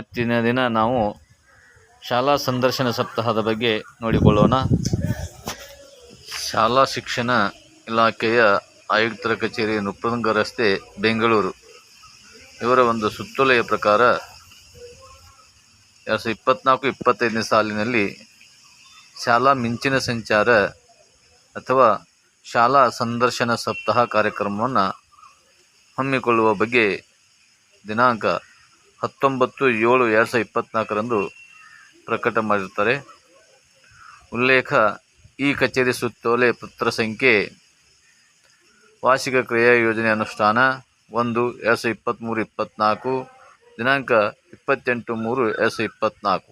ಇವತ್ತಿನ ದಿನ ನಾವು ಶಾಲಾ ಸಂದರ್ಶನ ಸಪ್ತಾಹದ ಬಗ್ಗೆ ನೋಡಿಕೊಳ್ಳೋಣ. ಶಾಲಾ ಶಿಕ್ಷಣ ಇಲಾಖೆಯ ಆಯುಕ್ತರ ಕಚೇರಿ ನೃಪತುಂಗ ರಸ್ತೆ, ಬೆಂಗಳೂರು. ಇವರ ಒಂದು ಸುತ್ತೋಲೆಯ ಪ್ರಕಾರ ಎರಡು ಸಾವಿರದ ಇಪ್ಪತ್ತ್ನಾಲ್ಕು ಇಪ್ಪತ್ತೈದನೇ ಸಾಲಿನಲ್ಲಿ ಶಾಲಾ ಮಿಂಚಿನ ಸಂಚಾರ ಅಥವಾ ಶಾಲಾ ಸಂದರ್ಶನ ಸಪ್ತಾಹ ಕಾರ್ಯಕ್ರಮವನ್ನು ಹಮ್ಮಿಕೊಳ್ಳುವ ಬಗ್ಗೆ ದಿನಾಂಕ ಹತ್ತೊಂಬತ್ತು ಏಳು ಎರಡು ಸಾವಿರದ ಇಪ್ಪತ್ತ್ನಾಲ್ಕರಂದು ಪ್ರಕಟ ಮಾಡಿರ್ತಾರೆ ಉಲ್ಲೇಖ, ಈ ಕಚೇರಿ ಸುತ್ತೋಲೆ ಪತ್ರ ಸಂಖ್ಯೆ, ವಾರ್ಷಿಕ ಕ್ರಿಯಾ ಯೋಜನೆ ಅನುಷ್ಠಾನ ಒಂದು, ಎರಡು ಸಾವಿರದ ಇಪ್ಪತ್ತ್ಮೂರು ಇಪ್ಪತ್ತ್ನಾಲ್ಕು ದಿನಾಂಕ ಇಪ್ಪತ್ತೆಂಟು ಮೂರು, ಎರಡು ಸಾವಿರದ ಇಪ್ಪತ್ತ್ನಾಲ್ಕು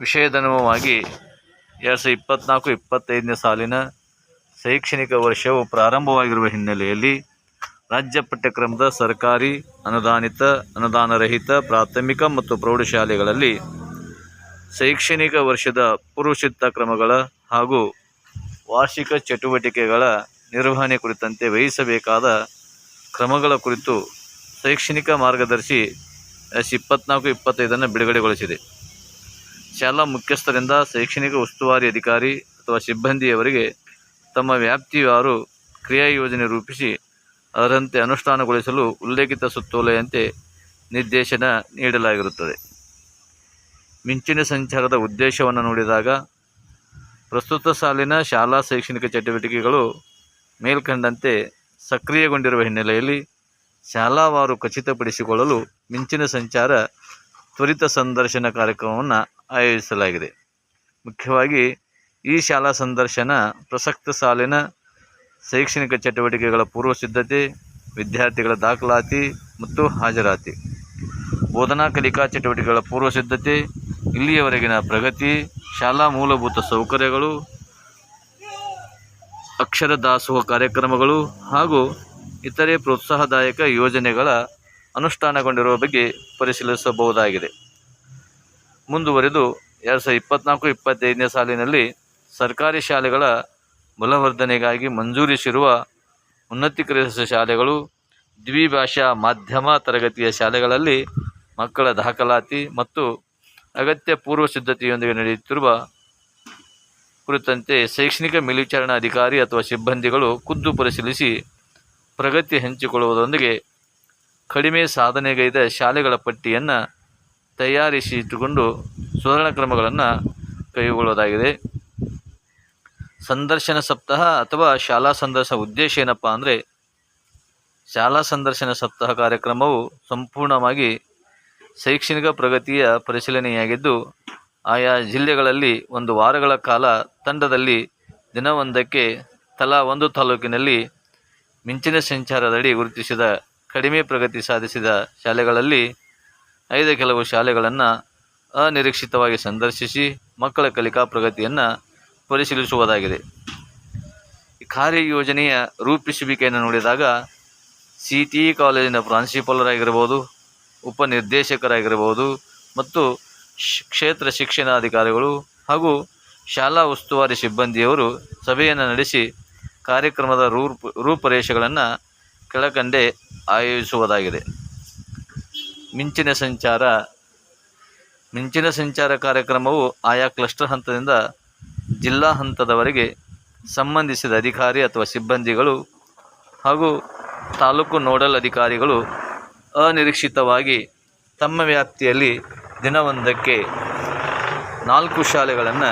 ವಿಷಯದನುವಾಗಿ ಎರಡು ಸಾವಿರದ ಇಪ್ಪತ್ತ್ನಾಲ್ಕು ಇಪ್ಪತ್ತೈದನೇ ಸಾಲಿನ ಶೈಕ್ಷಣಿಕ ವರ್ಷವು ಪ್ರಾರಂಭವಾಗಿರುವ ಹಿನ್ನೆಲೆಯಲ್ಲಿ ರಾಜ್ಯ ಪಠ್ಯಕ್ರಮದ ಸರ್ಕಾರಿ ಅನುದಾನಿತ, ಅನುದಾನರಹಿತ, ಪ್ರಾಥಮಿಕ ಮತ್ತು ಪ್ರೌಢಶಾಲೆಗಳಲ್ಲಿ ಶೈಕ್ಷಣಿಕ ವರ್ಷದ ಪೂರ್ವಸಿದ್ಧ ಕ್ರಮಗಳ ಹಾಗೂ ವಾರ್ಷಿಕ ಚಟುವಟಿಕೆಗಳ ನಿರ್ವಹಣೆ ಕುರಿತಂತೆ ವಹಿಸಬೇಕಾದ ಕ್ರಮಗಳ ಕುರಿತು ಶೈಕ್ಷಣಿಕ ಮಾರ್ಗದರ್ಶಿ ಎಸ್ ಇಪ್ಪತ್ನಾಲ್ಕು ಇಪ್ಪತ್ತೈದನ್ನು ಬಿಡುಗಡೆಗೊಳಿಸಿದೆ. ಶಾಲಾ ಮುಖ್ಯಸ್ಥರಿಂದ ಶೈಕ್ಷಣಿಕ ಉಸ್ತುವಾರಿ ಅಧಿಕಾರಿ ಅಥವಾ ಸಿಬ್ಬಂದಿಯವರಿಗೆ ತಮ್ಮ ವ್ಯಾಪ್ತಿಯಾರು ಕ್ರಿಯಾ ಯೋಜನೆ ರೂಪಿಸಿ ಅದರಂತೆ ಅನುಷ್ಠಾನಗೊಳಿಸಲು ಉಲ್ಲೇಖಿತ ಸುತ್ತೋಲೆಯಂತೆ ನಿರ್ದೇಶನ ನೀಡಲಾಗಿರುತ್ತದೆ. ಮಿಂಚಿನ ಸಂಚಾರದ ಉದ್ದೇಶವನ್ನು ನೋಡಿದಾಗ ಪ್ರಸ್ತುತ ಸಾಲಿನ ಶಾಲಾ ಶೈಕ್ಷಣಿಕ ಚಟುವಟಿಕೆಗಳು ಮೇಲ್ಕಂಡಂತೆ ಸಕ್ರಿಯಗೊಂಡಿರುವ ಹಿನ್ನೆಲೆಯಲ್ಲಿ ಶಾಲಾವಾರು ಖಚಿತಪಡಿಸಿಕೊಳ್ಳಲು ಮಿಂಚಿನ ಸಂಚಾರ ತ್ವರಿತ ಸಂದರ್ಶನ ಕಾರ್ಯಕ್ರಮವನ್ನು ಆಯೋಜಿಸಲಾಗಿದೆ. ಮುಖ್ಯವಾಗಿ ಈ ಶಾಲಾ ಸಂದರ್ಶನ ಪ್ರಸಕ್ತ ಸಾಲಿನ ಶೈಕ್ಷಣಿಕ ಚಟುವಟಿಕೆಗಳ ಪೂರ್ವ ಸಿದ್ಧತೆ, ವಿದ್ಯಾರ್ಥಿಗಳ ದಾಖಲಾತಿ ಮತ್ತು ಹಾಜರಾತಿ. ಬೋಧನಾ ಕಲಿಕಾ ಚಟುವಟಿಕೆಗಳ ಪೂರ್ವ ಸಿದ್ಧತೆ, ಇಲ್ಲಿಯವರೆಗಿನ ಪ್ರಗತಿ, ಶಾಲಾ ಮೂಲಭೂತ ಸೌಕರ್ಯಗಳು, ಅಕ್ಷರ ದಾಸೋಹ ಕಾರ್ಯಕ್ರಮಗಳು ಹಾಗೂ ಇತರೆ ಪ್ರೋತ್ಸಾಹದಾಯಕ ಯೋಜನೆಗಳ ಅನುಷ್ಠಾನಗೊಂಡಿರುವ ಬಗ್ಗೆ ಪರಿಶೀಲಿಸಬಹುದಾಗಿದೆ. ಮುಂದುವರೆದು ಎರಡು ಸಾವಿರದ ಇಪ್ಪತ್ತ್ನಾಲ್ಕು ಇಪ್ಪತ್ತೈದನೇ ಸಾಲಿನಲ್ಲಿ ಸರ್ಕಾರಿ ಶಾಲೆಗಳ ಬಲವರ್ಧನೆಗಾಗಿ ಮಂಜೂರಿಸಿರುವ ಉನ್ನತೀಕರಿಸಿದ ಶಾಲೆಗಳು ದ್ವಿಭಾಷಾ ಮಾಧ್ಯಮ ತರಗತಿಯ ಶಾಲೆಗಳಲ್ಲಿ ಮಕ್ಕಳ ದಾಖಲಾತಿ ಮತ್ತು ಅಗತ್ಯ ಪೂರ್ವ ಸಿದ್ಧತೆಯೊಂದಿಗೆ ನಡೆಯುತ್ತಿರುವ ಕುರಿತಂತೆ ಶೈಕ್ಷಣಿಕ ಮೇಲ್ವಿಚಾರಣಾ ಅಧಿಕಾರಿ ಅಥವಾ ಸಿಬ್ಬಂದಿಗಳು ಖುದ್ದು ಪರಿಶೀಲಿಸಿ ಪ್ರಗತಿ ಹಂಚಿಕೊಳ್ಳುವುದರೊಂದಿಗೆ ಕಡಿಮೆ ಸಾಧನೆಗೈದ ಶಾಲೆಗಳ ಪಟ್ಟಿಯನ್ನು ತಯಾರಿಸಿ ಇಟ್ಟುಕೊಂಡು ಸುಧಾರಣಾ ಕ್ರಮಗಳನ್ನು ಕೈಗೊಳ್ಳೋದಾಗಿದೆ ಸಂದರ್ಶನ ಸಪ್ತಾಹ ಅಥವಾ ಶಾಲಾ ಸಂದರ್ಶನ ಉದ್ದೇಶ ಏನಪ್ಪ ಅಂದರೆ ಶಾಲಾ ಸಂದರ್ಶನ ಸಪ್ತಾಹ ಕಾರ್ಯಕ್ರಮವು ಸಂಪೂರ್ಣವಾಗಿ ಶೈಕ್ಷಣಿಕ ಪ್ರಗತಿಯ ಪರಿಶೀಲನೆಯಾಗಿದ್ದು, ಆಯಾ ಜಿಲ್ಲೆಗಳಲ್ಲಿ ಒಂದು ವಾರಗಳ ಕಾಲ ತಂಡದಲ್ಲಿ ದಿನವೊಂದಕ್ಕೆ ತಲಾ ಒಂದು ತಾಲೂಕಿನಲ್ಲಿ ಮಿಂಚಿನ ಸಂಚಾರದಡಿ ಗುರುತಿಸಿದ, ಕಡಿಮೆ ಪ್ರಗತಿ ಸಾಧಿಸಿದ ಶಾಲೆಗಳಲ್ಲಿ ಐದು ಕೆಲವು ಶಾಲೆಗಳನ್ನು ಅನಿರೀಕ್ಷಿತವಾಗಿ ಸಂದರ್ಶಿಸಿ, ಮಕ್ಕಳ ಕಲಿಕಾ ಪ್ರಗತಿಯನ್ನು ಪರಿಶೀಲಿಸುವುದಾಗಿದೆ. ಈ ಕಾರ್ಯಯೋಜನೆಯ ರೂಪಿಸುವಿಕೆಯನ್ನು ನೋಡಿದಾಗ ಸಿ ಟಿ ಇ ಕಾಲೇಜಿನ ಪ್ರಾಂಶುಪಾಲರಾಗಿರ್ಬೋದು ಉಪನಿರ್ದೇಶಕರಾಗಿರ್ಬೋದು ಮತ್ತು ಕ್ಷೇತ್ರ ಶಿಕ್ಷಣಾಧಿಕಾರಿಗಳು ಹಾಗೂ ಶಾಲಾ ಉಸ್ತುವಾರಿ ಸಿಬ್ಬಂದಿಯವರು ಸಭೆಯನ್ನು ನಡೆಸಿ ಕಾರ್ಯಕ್ರಮದ ರೂಪ ರೂಪರೇಷೆಗಳನ್ನು ಕೆಳಕಂಡೆ ಆಯೋಜಿಸುವುದಾಗಿದೆ. ಮಿಂಚಿನ ಸಂಚಾರ ಮಿಂಚಿನ ಸಂಚಾರ ಕಾರ್ಯಕ್ರಮವು ಆಯಾ ಕ್ಲಸ್ಟರ್ ಹಂತದಿಂದ ಜಿಲ್ಲಾ ಹಂತದವರೆಗೆ ಸಂಬಂಧಿಸಿದ ಅಧಿಕಾರಿ ಅಥವಾ ಸಿಬ್ಬಂದಿಗಳು ಹಾಗೂ ತಾಲೂಕು ನೋಡಲ್ ಅಧಿಕಾರಿಗಳು ಅನಿರೀಕ್ಷಿತವಾಗಿ ತಮ್ಮ ವ್ಯಾಪ್ತಿಯಲ್ಲಿ ದಿನವೊಂದಕ್ಕೆ ನಾಲ್ಕು ಶಾಲೆಗಳನ್ನು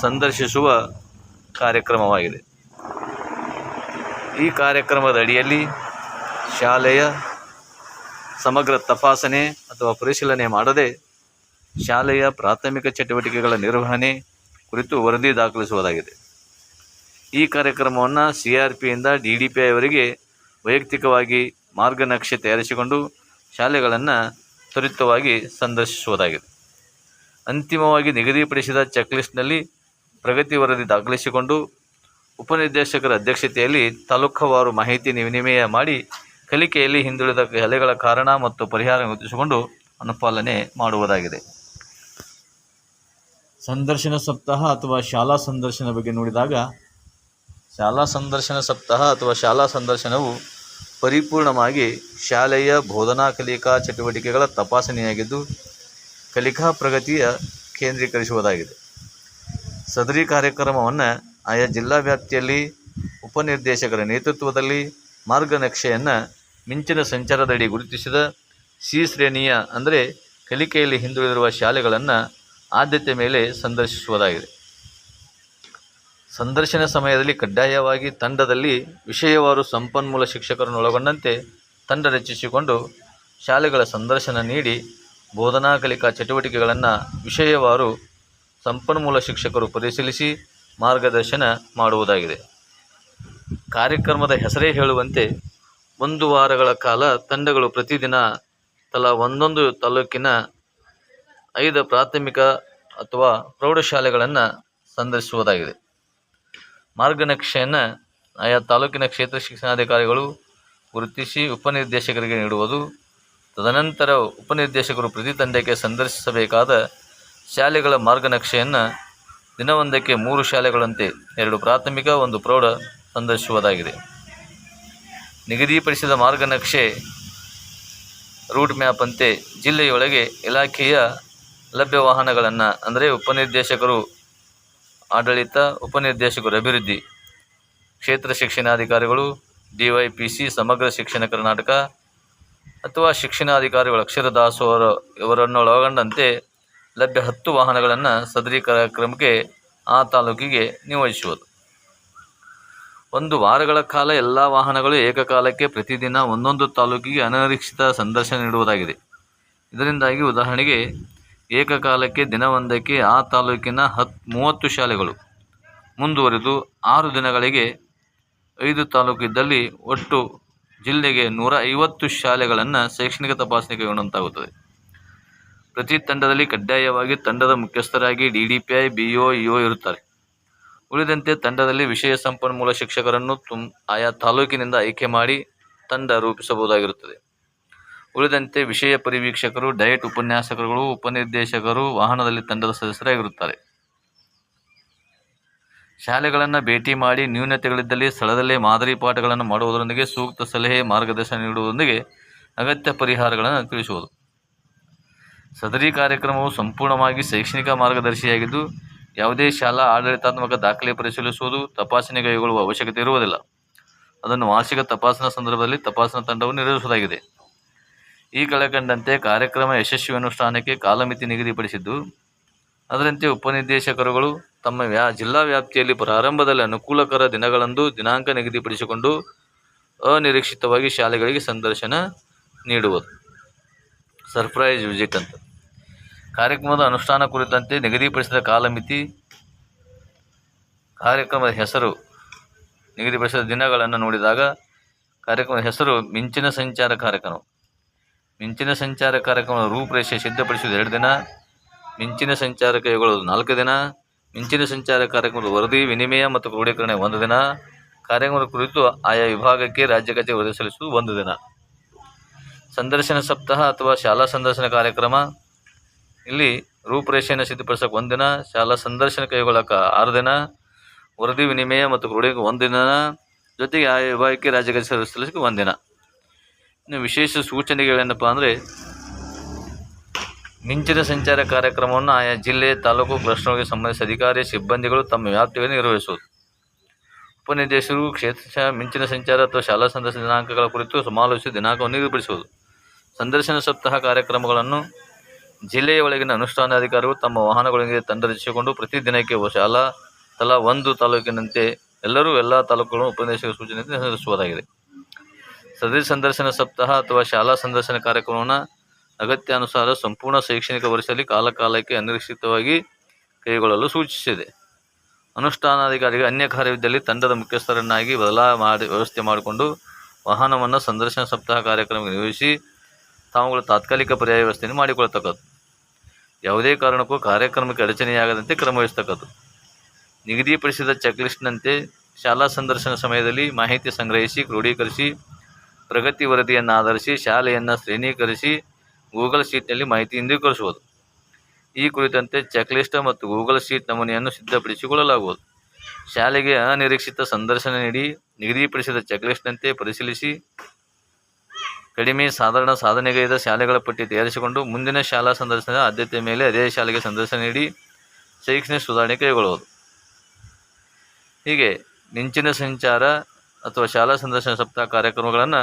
ಸಂದರ್ಶಿಸುವ ಕಾರ್ಯಕ್ರಮವಾಗಿದೆ. ಈ ಕಾರ್ಯಕ್ರಮದ ಅಡಿಯಲ್ಲಿ ಶಾಲೆಯ ಸಮಗ್ರ ತಪಾಸಣೆ ಅಥವಾ ಪರಿಶೀಲನೆ ಮಾಡದೆ ಶಾಲೆಯ ಪ್ರಾಥಮಿಕ ಚಟುವಟಿಕೆಗಳ ನಿರ್ವಹಣೆ ಕುರಿತು ವರದಿ ದಾಖಲಿಸುವುದಾಗಿದೆ. ಈ ಕಾರ್ಯಕ್ರಮವನ್ನು ಸಿ ಆರ್ ಪಿಯಿಂದ ಡಿ ಡಿ ಪಿ ಐವರಿಗೆ ವೈಯಕ್ತಿಕವಾಗಿ ಮಾರ್ಗನಕ್ಷೆ ತಯಾರಿಸಿಕೊಂಡು ಶಾಲೆಗಳನ್ನು ತ್ವರಿತವಾಗಿ ಸಂದರ್ಶಿಸುವುದಾಗಿದೆ. ಅಂತಿಮವಾಗಿ ನಿಗದಿಪಡಿಸಿದ ಚೆಕ್ಲಿಸ್ಟ್ನಲ್ಲಿ ಪ್ರಗತಿ ವರದಿ ದಾಖಲಿಸಿಕೊಂಡು ಉಪನಿರ್ದೇಶಕರ ಅಧ್ಯಕ್ಷತೆಯಲ್ಲಿ ತಾಲೂಕುವಾರು ಮಾಹಿತಿ ವಿನಿಮಯ ಮಾಡಿ ಕಲಿಕೆಯಲ್ಲಿ ಹಿಂದುಳಿದ ಕಲೆಗಳ ಕಾರಣ ಮತ್ತು ಪರಿಹಾರ ಗುರುತಿಸಿಕೊಂಡು ಅನುಪಾಲನೆ ಮಾಡುವುದಾಗಿದೆ. ಸಂದರ್ಶನ ಸಪ್ತಾಹ ಅಥವಾ ಶಾಲಾ ಸಂದರ್ಶನ ಬಗ್ಗೆ ನೋಡಿದಾಗ, ಶಾಲಾ ಸಂದರ್ಶನ ಸಪ್ತಾಹ ಅಥವಾ ಶಾಲಾ ಸಂದರ್ಶನವು ಪರಿಪೂರ್ಣವಾಗಿ ಶಾಲೆಯ ಬೋಧನಾ ಕಲಿಕಾ ಚಟುವಟಿಕೆಗಳ ತಪಾಸಣೆಯಾಗಿದ್ದು, ಕಲಿಕಾ ಪ್ರಗತಿಯ ಕೇಂದ್ರೀಕರಿಸುವುದಾಗಿದೆ. ಸದರಿ ಕಾರ್ಯಕ್ರಮವನ್ನು ಆಯಾ ಜಿಲ್ಲಾ ವ್ಯಾಪ್ತಿಯಲ್ಲಿ ಉಪನಿರ್ದೇಶಕರ ನೇತೃತ್ವದಲ್ಲಿ ಮಾರ್ಗನಕ್ಷೆಯನ್ನು ಮಿಂಚಿನ ಸಂಚಾರದಡಿ ಗುರುತಿಸಿದ ಸಿ ಶ್ರೇಣಿಯ, ಅಂದರೆ ಕಲಿಕೆಯಲ್ಲಿ ಹಿಂದುಳಿದಿರುವ ಶಾಲೆಗಳನ್ನು ಆದ್ಯತೆ ಮೇಲೆ ಸಂದರ್ಶಿಸುವುದಾಗಿದೆ. ಸಂದರ್ಶನ ಸಮಯದಲ್ಲಿ ಕಡ್ಡಾಯವಾಗಿ ತಂಡದಲ್ಲಿ ವಿಷಯವಾರು ಸಂಪನ್ಮೂಲ ಶಿಕ್ಷಕರನ್ನು ಒಳಗೊಂಡಂತೆ ತಂಡ ರಚಿಸಿಕೊಂಡು ಶಾಲೆಗಳ ಸಂದರ್ಶನ ನೀಡಿ ಬೋಧನಾ ಕಲಿಕಾ ಚಟುವಟಿಕೆಗಳನ್ನು ವಿಷಯವಾರು ಸಂಪನ್ಮೂಲ ಶಿಕ್ಷಕರು ಪರಿಶೀಲಿಸಿ ಮಾರ್ಗದರ್ಶನ ಮಾಡುವುದಾಗಿದೆ. ಕಾರ್ಯಕ್ರಮದ ಹೆಸರೇ ಹೇಳುವಂತೆ ಒಂದು ವಾರಗಳ ಕಾಲ ತಂಡಗಳು ಪ್ರತಿದಿನ ತಲಾ ಒಂದೊಂದು ತಾಲೂಕಿನ ಐದು ಪ್ರಾಥಮಿಕ ಅಥವಾ ಪ್ರೌಢಶಾಲೆಗಳನ್ನು ಸಂದರ್ಶಿಸುವುದಾಗಿದೆ. ಮಾರ್ಗನಕ್ಷೆಯನ್ನು ಆಯಾ ತಾಲೂಕಿನ ಕ್ಷೇತ್ರ ಶಿಕ್ಷಣಾಧಿಕಾರಿಗಳು ಗುರುತಿಸಿ ಉಪನಿರ್ದೇಶಕರಿಗೆ ನೀಡುವುದು, ತದನಂತರ ಉಪನಿರ್ದೇಶಕರು ಪ್ರತಿ ತಂಡಕ್ಕೆ ಸಂದರ್ಶಿಸಬೇಕಾದ ಶಾಲೆಗಳ ಮಾರ್ಗನಕ್ಷೆಯನ್ನು ದಿನವೊಂದಕ್ಕೆ ಮೂರು ಶಾಲೆಗಳಂತೆ ಎರಡು ಪ್ರಾಥಮಿಕ, ಒಂದು ಪ್ರೌಢ ಸಂದರ್ಶಿಸುವುದಾಗಿದೆ. ನಿಗದಿಪಡಿಸಿದ ಮಾರ್ಗನಕ್ಷೆ ರೂಟ್ ಮ್ಯಾಪ್ ಅಂತೆ ಜಿಲ್ಲೆಯೊಳಗೆ ಇಲಾಖೆಯ ಲಭ್ಯ ವಾಹನಗಳನ್ನು, ಅಂದರೆ ಉಪನಿರ್ದೇಶಕರು, ಆಡಳಿತ, ಉಪನಿರ್ದೇಶಕರು ಅಭಿವೃದ್ಧಿ. ಕ್ಷೇತ್ರ ಶಿಕ್ಷಣಾಧಿಕಾರಿಗಳು ಡಿ ಪಿ ಸಿ ಸಮಗ್ರ ಶಿಕ್ಷಣ ಕರ್ನಾಟಕ ಅಥವಾ ಶಿಕ್ಷಣಾಧಿಕಾರಿಗಳು ಅಕ್ಷರ ದಾಸೋರ ಇವರನ್ನು ಒಳಗೊಂಡಂತೆ ಲಭ್ಯ ಹತ್ತು ವಾಹನಗಳನ್ನು ಸದರಿ ಕಾರ್ಯಕ್ರಮಕ್ಕೆ ಆ ತಾಲೂಕಿಗೆ ನಿಯೋಜಿಸುವುದು. ಒಂದು ವಾರಗಳ ಕಾಲ ಎಲ್ಲ ವಾಹನಗಳು ಏಕಕಾಲಕ್ಕೆ ಪ್ರತಿದಿನ ಒಂದೊಂದು ತಾಲೂಕಿಗೆ ಅನಿರೀಕ್ಷಿತ ಸಂದರ್ಶನ ನೀಡುವುದಾಗಿದೆ. ಇದರಿಂದಾಗಿ ಉದಾಹರಣೆಗೆ ಏಕಕಾಲಕ್ಕೆ ದಿನವೊಂದಕ್ಕೆ ಆ ತಾಲೂಕಿನ ಹತ್, ಮೂವತ್ತು ಶಾಲೆಗಳು. ಮುಂದುವರೆದು ಆರು ದಿನಗಳಿಗೆ ಐದು ತಾಲೂಕಿದ್ದಲ್ಲಿ ಒಟ್ಟು ಜಿಲ್ಲೆಗೆ ನೂರ ಐವತ್ತು ಶಾಲೆಗಳನ್ನು ಶೈಕ್ಷಣಿಕ ತಪಾಸಣೆ ಕೈಗೊಂಡಂತಾಗುತ್ತದೆ ಪ್ರತಿ ತಂಡದಲ್ಲಿ ಕಡ್ಡಾಯವಾಗಿ ತಂಡದ ಮುಖ್ಯಸ್ಥರಾಗಿ D D P I, B O EO ಇರುತ್ತಾರೆ. ಉಳಿದಂತೆ ತಂಡದಲ್ಲಿ ವಿಷಯ ಸಂಪನ್ಮೂಲ ಶಿಕ್ಷಕರನ್ನು ತುಂ, ಆಯಾ ತಾಲೂಕಿನಿಂದ ಆಯ್ಕೆ ಮಾಡಿ ತಂಡ ರೂಪಿಸಬಹುದಾಗಿರುತ್ತದೆ. ಉಳಿದಂತೆ ವಿಷಯ ಪರಿವೀಕ್ಷಕರು, ಡಯಟ್ ಉಪನ್ಯಾಸಕರುಗಳು, ಉಪನಿರ್ದೇಶಕರು, ವಾಹನದಲ್ಲಿ ತಂಡದ ಸದಸ್ಯರಾಗಿರುತ್ತಾರೆ. ಶಾಲೆಗಳನ್ನು ಭೇಟಿ ಮಾಡಿ ನ್ಯೂನತೆಗಳಿದ್ದಲ್ಲಿ ಸ್ಥಳದಲ್ಲೇ ಮಾದರಿ ಪಾಠಗಳನ್ನು ಮಾಡುವುದರೊಂದಿಗೆ ಸೂಕ್ತ ಸಲಹೆ, ಮಾರ್ಗದರ್ಶನ ನೀಡುವುದರೊಂದಿಗೆ ಅಗತ್ಯ ಪರಿಹಾರಗಳನ್ನು ತಿಳಿಸುವುದು. ಸದರಿ ಕಾರ್ಯಕ್ರಮವು ಸಂಪೂರ್ಣವಾಗಿ ಶೈಕ್ಷಣಿಕ ಮಾರ್ಗದರ್ಶಿಯಾಗಿದ್ದು, ಯಾವುದೇ ಶಾಲಾ ಆಡಳಿತಾತ್ಮಕ ದಾಖಲೆ ಪರಿಶೀಲಿಸುವುದು, ತಪಾಸಣೆ ಕೈಗೊಳ್ಳುವ ಅವಶ್ಯಕತೆ ಇರುವುದಿಲ್ಲ. ಅದನ್ನು ವಾರ್ಷಿಕ ತಪಾಸಣಾ ಸಂದರ್ಭದಲ್ಲಿ ತಪಾಸಣಾ ತಂಡವು ನಿರ್ವಹಿಸುವುದಾಗಿದೆ ಈ ಕೆಳಕಂಡಂತೆ ಕಾರ್ಯಕ್ರಮ ಯಶಸ್ವಿ ಅನುಷ್ಠಾನಕ್ಕೆ ಕಾಲಮಿತಿ ನಿಗದಿಪಡಿಸಿದ್ದು, ಅದರಂತೆ ಉಪನಿರ್ದೇಶಕರುಗಳು ತಮ್ಮ ವ್ಯಾ, ಜಿಲ್ಲಾ ವ್ಯಾಪ್ತಿಯಲ್ಲಿ ಪ್ರಾರಂಭದಲ್ಲಿ ಅನುಕೂಲಕರ ದಿನಗಳಂದು ದಿನಾಂಕ ನಿಗದಿಪಡಿಸಿಕೊಂಡು ಅನಿರೀಕ್ಷಿತವಾಗಿ ಶಾಲೆಗಳಿಗೆ ಸಂದರ್ಶನ ನೀಡುವುದು ಸರ್ಪ್ರೈಸ್ ವಿಸಿಟ್ ಅಂತ. ಕಾರ್ಯಕ್ರಮದ ಅನುಷ್ಠಾನ ಕುರಿತಂತೆ ನಿಗದಿಪಡಿಸಿದ ಕಾಲಮಿತಿ, ಕಾರ್ಯಕ್ರಮದ ಹೆಸರು ನಿಗದಿಪಡಿಸಿದ ದಿನಗಳನ್ನು ನೋಡಿದಾಗ ಕಾರ್ಯಕ್ರಮದ ಹೆಸರು ಮಿಂಚಿನ ಸಂಚಾರ ಕಾರ್ಯಕ್ರಮ. ಮಿಂಚಿನ ಸಂಚಾರ ಕಾರ್ಯಕ್ರಮದ ರೂಪರೇಷೆ ಸಿದ್ಧಪಡಿಸುವುದು ಎರಡು ದಿನ, ಮಿಂಚಿನ ಸಂಚಾರ ಕೈಗೊಳ್ಳುವುದು ನಾಲ್ಕು ದಿನ, ಮಿಂಚಿನ ಸಂಚಾರ ಕಾರ್ಯಕ್ರಮದ ವರದಿ, ವಿನಿಮಯ ಮತ್ತು ಕ್ರೋಢೀಕರಣ ಒಂದು ದಿನ, ಕಾರ್ಯಕ್ರಮದ ಕುರಿತು ಆಯಾ ವಿಭಾಗಕ್ಕೆ ರಾಜ್ಯ ಕಚೇರಿ ವರದಿ ಸಲ್ಲಿಸುವುದು ಒಂದು ದಿನ. ಸಂದರ್ಶನ ಸಪ್ತಾಹ ಅಥವಾ ಶಾಲಾ ಸಂದರ್ಶನ ಕಾರ್ಯಕ್ರಮ. ಇಲ್ಲಿ ರೂಪರೇಷೆಯನ್ನು ಸಿದ್ಧಪಡಿಸೋಕೆ ಒಂದು ದಿನ, ಶಾಲಾ ಸಂದರ್ಶನ ಕೈಗೊಳ್ಳಕ್ಕೆ ಆರು ದಿನ, ವರದಿ, ವಿನಿಮಯ ಮತ್ತು ಕ್ರೋಢೀಕರಣ ಒಂದು ದಿನ, ಜೊತೆಗೆ ಆಯಾ ವಿಭಾಗಕ್ಕೆ ರಾಜ್ಯ ಕಚೇರಿ ಸಲ್ಲಿಸಕ್ಕೆ ಒಂದು ದಿನ. ಇನ್ನು ವಿಶೇಷ ಸೂಚನೆಗಳೇನಪ್ಪ ಅಂದರೆ, ಮಿಂಚಿನ ಸಂಚಾರ ಕಾರ್ಯಕ್ರಮವನ್ನು ಆಯಾ ಜಿಲ್ಲೆ, ತಾಲೂಕು ಕ್ಲಸ್ಟರ್ಗೆ ಸಂಬಂಧಿಸಿದ ಅಧಿಕಾರಿ, ಸಿಬ್ಬಂದಿಗಳು ತಮ್ಮ ವ್ಯಾಪ್ತಿಯಲ್ಲಿ ನಿರ್ವಹಿಸುವುದು. ಉಪನಿರ್ದೇಶಕರು, ಕ್ಷೇತ್ರ ಮಿಂಚಿನ ಸಂಚಾರ ಅಥವಾ ಶಾಲಾ ಸಂದರ್ಶನ ದಿನಾಂಕಗಳ ಕುರಿತು ಸಮಾಲೋಚಿಸಿ ದಿನಾಂಕವನ್ನು ನಿಗದಿಪಡಿಸುವುದು ಸಂದರ್ಶನ ಸಪ್ತಾಹ ಕಾರ್ಯಕ್ರಮಗಳನ್ನು ಜಿಲ್ಲೆಯ ಒಳಗಿನ ಅನುಷ್ಠಾನಾಧಿಕಾರಿಗಳು ತಮ್ಮ ವಾಹನಗಳೊಂದಿಗೆ ತಂಡ ರಚಿಸಿಕೊಂಡು ಪ್ರತಿ ದಿನಕ್ಕೆ ಶಾಲಾ, ತಲಾ ಒಂದು ತಾಲೂಕಿನಂತೆ ಎಲ್ಲರೂ ಎಲ್ಲ ತಾಲೂಕುಗಳನ್ನು ಉಪನಿರ್ದೇಶಕ ಸೂಚನೆಯಂತೆ ನಡೆಸುವುದಾಗಿದೆ ಸದರಿ ಸಂದರ್ಶನ ಸಪ್ತಾಹ ಅಥವಾ ಶಾಲಾ ಸಂದರ್ಶನ ಕಾರ್ಯಕ್ರಮವನ್ನು ಅಗತ್ಯಾನುಸಾರ ಸಂಪೂರ್ಣ ಶೈಕ್ಷಣಿಕ ವರ್ಷದಲ್ಲಿ ಕಾಲಕಾಲಕ್ಕೆ ಅನಿರೀಕ್ಷಿತವಾಗಿ ಕೈಗೊಳ್ಳಲು ಸೂಚಿಸಿದೆ. ಅನುಷ್ಠಾನಾಧಿಕಾರಿಗೆ ಅನ್ಯ ಕಾರ್ಯವಿದ್ದಲ್ಲಿ ತಂಡದ ಮುಖ್ಯಸ್ಥರನ್ನಾಗಿ ಬದಲಾ ಮಾಡಿ, ವ್ಯವಸ್ಥೆ ಮಾಡಿಕೊಂಡು ವಾಹನವನ್ನು ಸಂದರ್ಶನ ಸಪ್ತಾಹ ಕಾರ್ಯಕ್ರಮಕ್ಕೆ ನಿಯೋಜಿಸಿ ತಾವುಗಳು ತಾತ್ಕಾಲಿಕ ಪರ್ಯಾಯ ವ್ಯವಸ್ಥೆಯನ್ನು ಮಾಡಿಕೊಳ್ತಕ್ಕದ್ದು ಯಾವುದೇ ಕಾರಣಕ್ಕೂ ಕಾರ್ಯಕ್ರಮಕ್ಕೆ ಅಡಚಣೆಯಾಗದಂತೆ ಕ್ರಮವಹಿಸ್ತಕ್ಕದ್ದು ನಿಗದಿಪಡಿಸಿದ ಚೆಕ್ಲಿಸ್ಟ್ನಂತೆ ಶಾಲಾ ಸಂದರ್ಶನ ಸಮಯದಲ್ಲಿ ಮಾಹಿತಿ ಸಂಗ್ರಹಿಸಿ ಕ್ರೋಢೀಕರಿಸಿ ಪ್ರಗತಿ ವರದಿಯನ್ನು ಆಧರಿಸಿ ಶಾಲೆಯನ್ನು ಶ್ರೇಣೀಕರಿಸಿ ಗೂಗಲ್ ಶೀಟ್ನಲ್ಲಿ ಮಾಹಿತಿ ಹಿಂದೀಕರಿಸುವುದು ಈ ಕುರಿತಂತೆ ಚೆಕ್ಲಿಸ್ಟ್ ಮತ್ತು ಗೂಗಲ್ ಶೀಟ್ ನಮೂನೆಯನ್ನು ಸಿದ್ಧಪಡಿಸಿಕೊಳ್ಳಲಾಗುವುದು. ಶಾಲೆಗೆ ಅನಿರೀಕ್ಷಿತ ಸಂದರ್ಶನ ನೀಡಿ, ನಿಗದಿಪಡಿಸಿದ ಚೆಕ್ಲಿಸ್ಟ್ನಂತೆ ಪರಿಶೀಲಿಸಿ, ಕಡಿಮೆ ಸಾಧಾರಣ ಸಾಧನೆಗೈದ ಶಾಲೆಗಳ ಪಟ್ಟಿ ತಯಾರಿಸಿಕೊಂಡು ಮುಂದಿನ ಶಾಲಾ ಸಂದರ್ಶನದ ಆದ್ಯತೆ ಮೇಲೆ ಅದೇ ಶಾಲೆಗೆ ಸಂದರ್ಶನ ನೀಡಿ ಶೈಕ್ಷಣಿಕ ಸುಧಾರಣೆ ಕೈಗೊಳ್ಳುವುದು. ಹೀಗೆ, ನಿಂಚಿನ ಸಂಚಾರ ಅಥವಾ ಶಾಲಾ ಸಂದರ್ಶನ ಸಪ್ತಾಹ ಕಾರ್ಯಕ್ರಮಗಳನ್ನು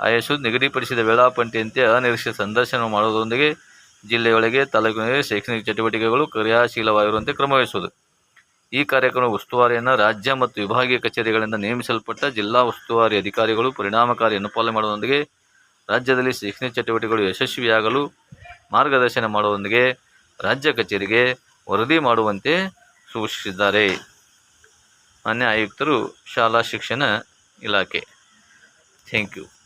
ಆಯಸ್ಸು ನಿಗದಿಪಡಿಸಿದ ವೇಳಾಪಟ್ಟಿಯಂತೆ ಅನಿರೀಕ್ಷಿತ ಸಂದರ್ಶನ ಮಾಡುವುದರೊಂದಿಗೆ ಜಿಲ್ಲೆಯೊಳಗೆ ತಾಲೂಕಿನಲ್ಲಿ ಶೈಕ್ಷಣಿಕ ಚಟುವಟಿಕೆಗಳು ಕ್ರಿಯಾಶೀಲವಾಗಿರುವಂತೆ ಕ್ರಮವಹಿಸುವುದು. ಈ ಕಾರ್ಯಕ್ರಮ ಉಸ್ತುವಾರಿಯನ್ನು ರಾಜ್ಯ ಮತ್ತು ವಿಭಾಗೀಯ ಕಚೇರಿಗಳಿಂದ ನೇಮಿಸಲ್ಪಟ್ಟ ಜಿಲ್ಲಾ ಉಸ್ತುವಾರಿ ಅಧಿಕಾರಿಗಳು ಪರಿಣಾಮಕಾರಿ ಅನುಪಾಲನೆ ಮಾಡುವುದರೊಂದಿಗೆ ರಾಜ್ಯದಲ್ಲಿ ಶೈಕ್ಷಣಿಕ ಚಟುವಟಿಕೆಗಳು ಯಶಸ್ವಿಯಾಗಲು ಮಾರ್ಗದರ್ಶನ ಮಾಡುವೊಂದಿಗೆ ರಾಜ್ಯ ಕಚೇರಿಗೆ ವರದಿ ಮಾಡುವಂತೆ ಸೂಚಿಸಿದ್ದಾರೆ. ಮಾನ್ಯ ಆಯುಕ್ತರು ಶಾಲಾ ಶಿಕ್ಷಣ ಇಲಾಖೆ. Thank you